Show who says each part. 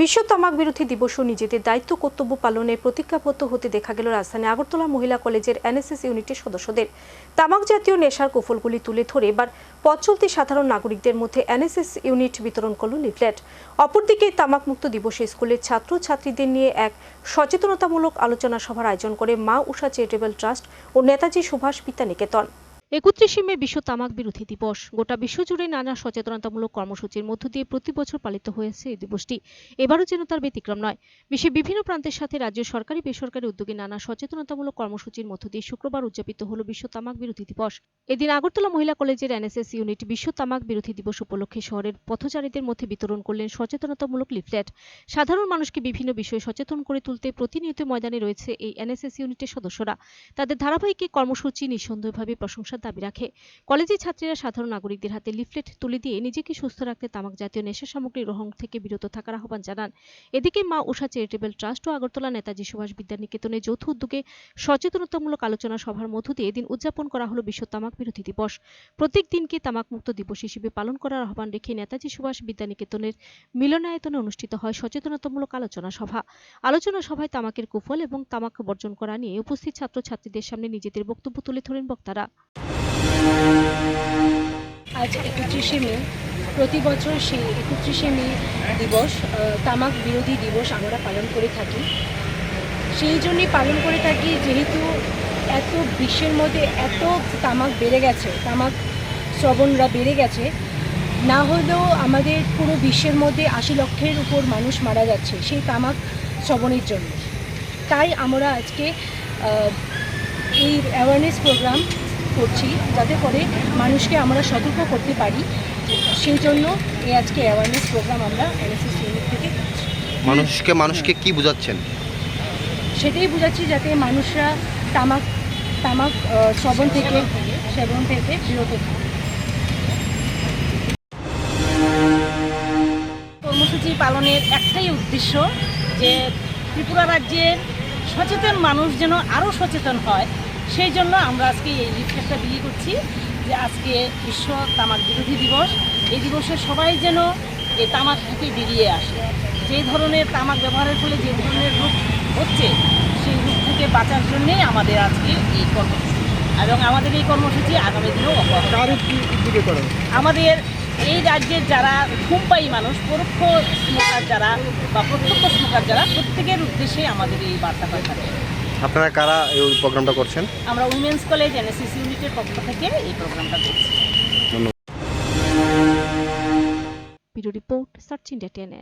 Speaker 1: বিশ্ব তামাক বিরোধী দিবসও নিজেদের দায়িত্ব কর্তব্য পালনে প্রতিজ্ঞাবদ্ধ হতে দেখা গেল রাজধানী আগরতলা মহিলা কলেজের এনএসএস ইউনিটের সদস্যদের। তামাক জাতীয় নেশার কুফলগুলি তুলে ধরে এবার পথ চলতি সাধারণ নাগরিকদের মধ্যে এনএসএস ইউনিট বিতরণ করল লিফলেট। অপরদিকে তামাক মুক্ত দিবসে স্কুলের ছাত্র ছাত্রীদের নিয়ে এক সচেতনতামূলক আলোচনা সভার আয়োজন করে মা উষা চ্যারিটেবল ট্রাস্ট ও নেতাজি সুভাষ বিদ্যানিকেতন। একত্রিশে মে বিশ্ব তামাক বিরোধী দিবস। গোটা বিশ্বজুড়ে নানা সচেতনতামূলক কর্মসূচির মধ্য দিয়ে প্রতি বছর পালিত হয়েছে এই দিবসটি। এবারও যেন তার ব্যতিক্রম নয়। বিশ্বের বিভিন্ন প্রান্তের সাথে রাজ্য সরকারি বেসরকারি উদ্যোগে নানা সচেতনতামূলক কর্মসূচির মধ্য দিয়ে শুক্রবার উদযাপিত হল বিশ্ব তামাক বিরোধী দিবস। এদিন আগরতলা মহিলা কলেজের এনএসএস ইউনিট বিশ্ব তামাক বিরোধী দিবস উপলক্ষে শহরের পথচারীদের মধ্যে বিতরণ করলেন সচেতনতামূলক লিফলেট। সাধারণ মানুষকে বিভিন্ন বিষয়ে সচেতন করে তুলতে প্রতিনিয়ত ময়দানে রয়েছে এই এনএসএস ইউনিটের সদস্যরা। তাদের ধারাবাহিক কর্মসূচি নিঃসন্দেহভাবে প্রশংসার দাবি রাখে। কলেজের ছাত্রীরা সাধারণ নাগরিকদের হাতে লিফলেট তুলে দিয়ে নিজেকে সুস্থ রাখতে তামাক জাতীয় নেশা সামগ্রী গ্রহণ থেকে বিরত থাকার আহ্বান জানান। এদিকে মা উষা চ্যারিটেবল ট্রাস্ট ও আগরতলা নেতাজি সুভাষ বিদ্যানিকেতনে যৌথ উদ্যোগে সচেতনতামূলক আলোচনা সভার মধ্য দিয়ে এদিন উদযাপন করা হলো বিশ্ব তামাক বিরোধী দিবস। প্রত্যেক দিনকে তামাক মুক্ত দিবস হিসেবে পালন করার আহ্বান রেখে নেতাজি সুভাষ বিদ্যানিকেতনের মিলনায়তনে অনুষ্ঠিত হয় সচেতনতামূলক আলোচনা সভা। আলোচনা সভায় তামাকের কুফল এবং তামাক বর্জন করা নিয়ে উপস্থিত ছাত্রছাত্রীদের সামনে নিজেদের বক্তব্য তুলে ধরেন বক্তারা।
Speaker 2: আজ একত্রিশে মে, প্রতি বছর সেই একত্রিশে মে দিবস তামাক বিরোধী দিবস আমরা পালন করে থাকি। সেই জন্যই পালন করে থাকি যেহেতু এত বিশ্বের মধ্যে এত তামাক বেড়ে গেছে, তামাক শ্রবণরা বেড়ে গেছে। না হলেও আমাদের পুরো বিশ্বের মধ্যে আশি লক্ষের উপর মানুষ মারা যাচ্ছে সেই তামাক শ্রবণের জন্য। তাই আমরা আজকে এই অ্যাওয়ারনেস প্রোগ্রাম করছি যাতে করে মানুষকে আমরা সতর্ক করতে পারি। সেই জন্য এই আজকে অ্যাওয়ারনেস প্রোগ্রাম আমরা এনএসএস ইউনিট থেকে
Speaker 3: মানুষকে মানুষকে কি বোঝাচ্ছেন?
Speaker 2: সেটাই বোঝাচ্ছি যাতে মানুষরা তামাক তামাক শ্রবণ থেকে সেবন থেকে বিরত থাকে।
Speaker 4: কর্মসূচি পালনের একটাই উদ্দেশ্য যে ত্রিপুরা রাজ্যের সচেতন মানুষ যেন আরও সচেতন হয়। সেই জন্য আমরা আজকে এই লিফলেটটা বিলি করছি যে আজকে বিশ্ব তামাক বিরোধী দিবস। এই দিবসে সবাই যেন এই তামাক থেকে বেরিয়ে আসে। যে ধরনের তামাক ব্যবহারের ফলে যে ধরনের রোগ হচ্ছে সেই রোগ থেকে বাঁচার জন্যেই আমাদের আজকে এই কর্মসূচি। এবং আমাদের এই কর্মসূচি আগামী দিনেও। আমাদের এই রাজ্যের যারা ধূমপায়ী মানুষ পরোক্ষ স্মোকার যারা বা প্রত্যক্ষ স্মোকার যারা প্রত্যেকের উদ্দেশ্যে আমাদের এই বার্তাটা থাকে
Speaker 3: আপনারা কারা এই প্রোগ্রামটা করছেন?
Speaker 4: আমরা উইমেন্স কলেজ এনএসএস ইউনিটের পক্ষ থেকে এই প্রোগ্রামটা করছি।
Speaker 1: ধন্যবাদ। Report search India ten